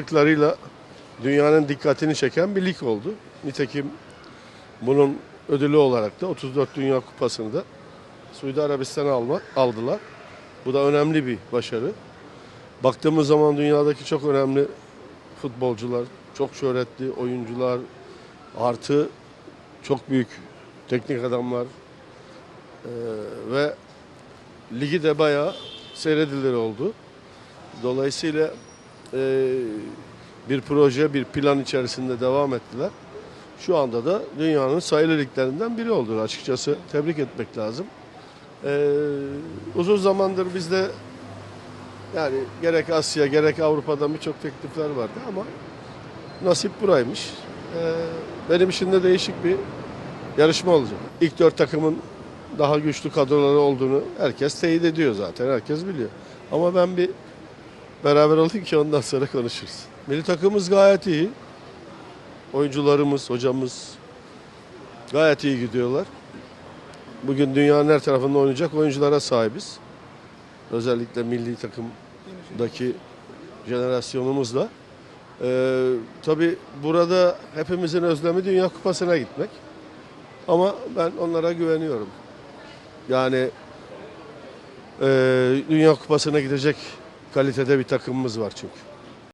Lıklarıyla dünyanın dikkatini çeken bir lig oldu. Nitekim bunun ödülü olarak da 34 Dünya Kupası'nı da Suudi Arabistan'a alma, aldılar. Bu da önemli bir başarı. Baktığımız zaman dünyadaki çok önemli futbolcular, çok şöhretli oyuncular, artı çok büyük teknik adamlar eee, ve ligi de bayağı seyredilir oldu. Dolayısıyla eee, bir proje, bir plan içerisinde devam ettiler. Şu anda da dünyanın sayılı liglerinden biri oldu açıkçası. Tebrik etmek lazım. Eee, uzun zamandır bizde yani gerek Asya gerek Avrupa'dan birçok teklifler vardı ama nasip buraymış. Eee, benim için de değişik bir yarışma olacak. İlk dört takımın daha güçlü kadroları olduğunu herkes teyit ediyor zaten. Herkes biliyor. Ama ben bir beraber olayım ki ondan sonra konuşuruz. Milli takımımız gayet iyi. Oyuncularımız, hocamız gayet iyi gidiyorlar. Bugün dünyanın her tarafında oynayacak oyunculara sahibiz. Özellikle milli takımdaki jenerasyonumuzla. Ee, tabii burada hepimizin özlemi Dünya Kupası'na gitmek. Ama ben onlara güveniyorum. Yani e, Dünya Kupası'na gidecek kalitede bir takımımız var çünkü.